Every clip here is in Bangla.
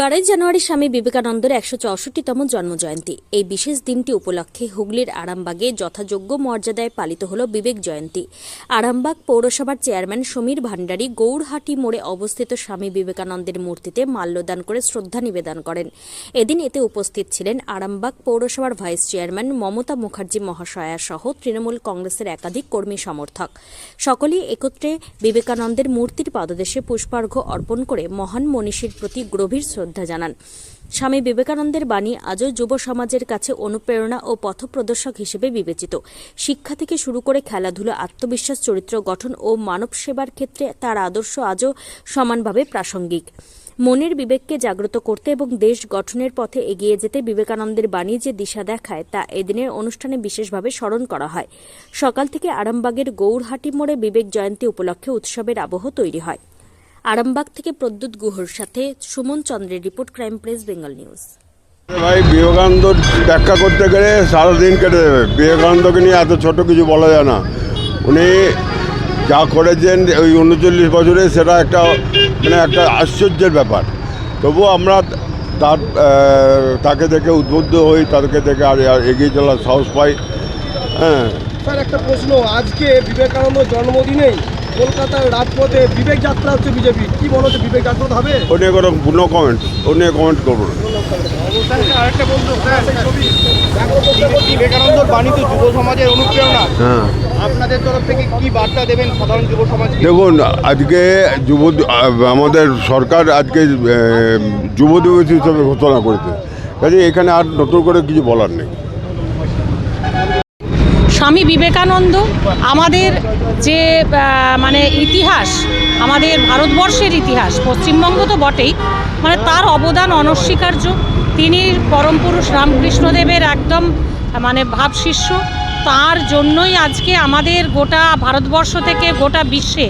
বারোই জানুয়ারি স্বামী বিবেকানন্দের একশো চৌষট্টিতম জন্মজয়ন্তী। এই বিশেষ দিনটি উপলক্ষে হুগলির আরামবাগে যথাযোগ্য মর্যাদায় পালিত হল বিবেক জয়ন্তী। আরামবাগ পৌরসভার চেয়ারম্যান সমীর ভান্ডারী গৌড়হাটি মোড়ে অবস্থিত স্বামী বিবেকানন্দের মূর্তিতে মাল্যদান করে শ্রদ্ধা নিবেদন করেন। এদিন এতে উপস্থিত ছিলেন আরামবাগ পৌরসভার ভাইস চেয়ারম্যান মমতা মুখার্জি মহাশয়া সহ তৃণমূল কংগ্রেসের একাধিক কর্মী সমর্থক। সকলেই একত্রে বিবেকানন্দের মূর্তির পাদদেশে পুষ্পার্ঘ্য অর্পণ করে মহান মনীষীর প্রতি গভীর শ্রদ্ধা জানান। স্বামী বিবেকানন্দের বাণী আজও যুব সমাজের কাছে অনুপ্রেরণা ও পথপ্রদর্শক হিসেবে বিবেচিত। শিক্ষা থেকে শুরু করে খেলাধুলা, আত্মবিশ্বাস, চরিত্র গঠন ও মানব সেবার ক্ষেত্রে তার আদর্শ আজও সমানভাবে প্রাসঙ্গিক। মনের বিবেককে জাগ্রত করতে এবং দেশ গঠনের পথে এগিয়ে যেতে বিবেকানন্দের বাণী যে দিশা দেখায় তা এদিনের অনুষ্ঠানে বিশেষভাবে স্মরণ করা হয়। সকাল থেকে আরামবাগের গৌরহাটি মোড়ে বিবেক জয়ন্তী উপলক্ষে উৎসবের আবহ তৈরি হয়। আরামবাগ থেকে প্রদ্যুৎ গুহর সাথে সুমন চন্দ্রের report crime press Bengal news. ভাই বিবেকানন্দ ব্যাখ্যা করতে গেলে সারাদিন কেটে যাবে। বিবেকানন্দকে নিয়ে এত ছোট কিছু বলা যায় না। উনি যা করেছেন ওই উনচল্লিশ বছরে সেটা একটা মানে একটা আশ্চর্যের ব্যাপার। তবুও আমরা তার তাকে দেখে উদ্বুদ্ধ হই তাকে দেখে আর আর এগিয়ে চলার সাহস পাই। হ্যাঁ। স্যার একটা প্রশ্ন। আজকে বিবেকানন্দ জন্মদিনেই কলকাতার রাজপথে বিবেক যাত্রা হচ্ছে বিজেপি। কি মনে হচ্ছে বিবেক যাত্রা হবে? ও নিয়ে কোনো নো কমেন্ট ও নিয়ে কমেন্ট করব না। আরেকটা বন্ধু বিবেকানন্দর বাণী তো যুব সমাজের অনুপ্রেরণা। হ্যাঁ। আপনাদের তরফ থেকে কি বার্তা দেবেন সাধারণ যুব সমাজ দেখুন আজকে যুব আমাদের সরকার আজকে যুব দিবস হিসেবে ঘোষণা করেছে। কাজে এখানে আর নতুন করে কিছু বলার নেই। স্বামী বিবেকানন্দ, আমাদের যে মানে ইতিহাস, আমাদের ভারতবর্ষের ইতিহাস, পশ্চিমবঙ্গ তো বটেই মানে তার অবদান অনস্বীকার্য। তিনি পরম পুরুষ রামকৃষ্ণদেবের একদম মানে ভাবশিষ্য তার জন্যই আজকে আমাদের গোটা ভারতবর্ষ থেকে গোটা বিশ্বে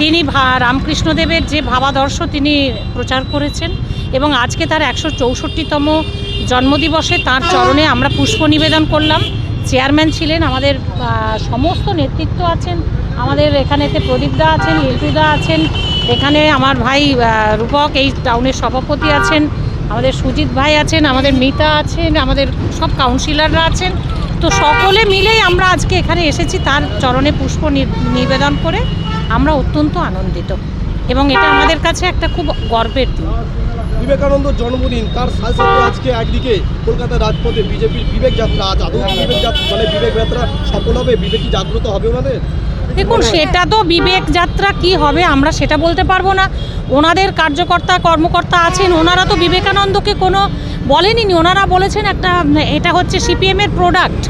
তিনি রামকৃষ্ণদেবের যে ভাবাদর্শ তিনি প্রচার করেছেন এবং আজকে তার একশো চৌষট্টিতম জন্মদিবসে তার চরণে আমরা পুষ্প নিবেদন করলাম। চেয়ারম্যান ছিলেন, আমাদের সমস্ত নেতৃত্ব আছেন। আমাদের এখানেতে প্রদীপদা আছেন ইলটুদা আছেন, এখানে আমার ভাই রূপক, এই টাউনের সভাপতি আছেন, আমাদের সুজিত ভাই আছেন, আমাদের মিতা আছেন, আমাদের সব কাউন্সিলররা আছেন। তো সকলে মিলেই আমরা আজকে এখানে এসেছি, তার চরণে পুষ্প নিবেদন করে আমরা অত্যন্ত আনন্দিত। এবং এটা আমাদের কাছে একটা খুব গর্বের দিন। বিবেকানন্দ জন্মদিন তার সাথে সাথে আজকে একদিকে কলকাতা রাজপথে বিজেপির বিবেক যাত্রা আজ আদৌ বিবেক যাত্রা মানে বিবেক যাত্রা সফল হবে বিবেকী জাগ্রত হবে ওনাদের? দেখুন সেটা তো বিবেক যাত্রা কি হবে আমরা সেটা বলতে পারব না। ওনাদের কার্যকর্তা কর্মকর্তা আছেন ওনারা তো বিবেকানন্দকে কোনো বলেনি ওনারা বলেছেন একটা এটা হচ্ছে সিপিএমের প্রোডাক্ট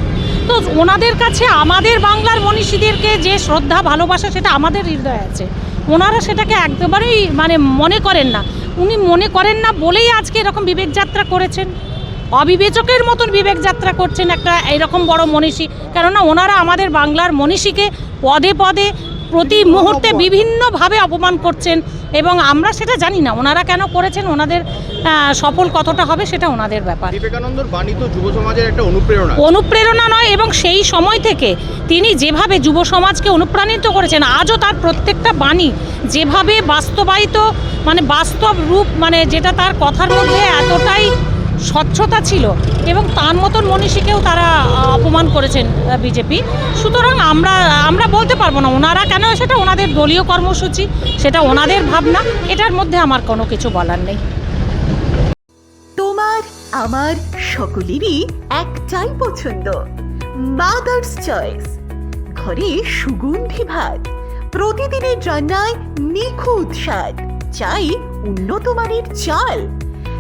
তো ওনাদের কাছে আমাদের বাংলার মনীষীদেরকে যে শ্রদ্ধা ভালোবাসা সেটা আমাদের হৃদয়ে আছে। ওনারা সেটাকে একেবারেই মানে মনে করেন না। উনি মনে করেন না বলেই আজকে এরকম বিবেক যাত্রা করেছেন। অবিবেচকের মতন বিবেক যাত্রা করছেন একটা এরকম বড় মনীষী। কেননা ওনারা আমাদের বাংলার মনীষীকে পদে পদে প্রতি মুহূর্তে বিভিন্নভাবে অপমান করছেন এবং আমরা সেটা জানি না। ওনারা কেন করেছেন ওনাদের সফল কতটা হবে সেটা ওনাদের ব্যাপার। বিবেকানন্দর বাণী তো যুব সমাজের একটা অনুপ্রেরণা। অনুপ্রেরণা নয় এবং সেই সময় থেকে তিনি যেভাবে যুব সমাজকে অনুপ্রাণিত করেছেন আজও তার প্রত্যেকটা বাণী যেভাবে বাস্তবায়িত মানে বাস্তব রূপ মানে যেটা তার কথার মধ্যে এতটাই স্বচ্ছতা ছিল এবং তার মতন মনীষীকেও তারা অপমান করেছেন বিজেপি। সুতরাং আমরা আমরা বলতে পারব না, ওনারা কেন সেটা ওনাদের দলীয় কর্মসূচি, সেটা ওনাদের ভাবনা, এটার মধ্যে আমার কোনো কিছু বলার নেই। তোমার, আমার সকলেরই একটাই পছন্দ মাদার্স চয়েস ঘরে সুগন্ধি ভাত, প্রতিদিনের রান্নায় নিখুঁত স্বাদ, চাই উন্নত মানের চাল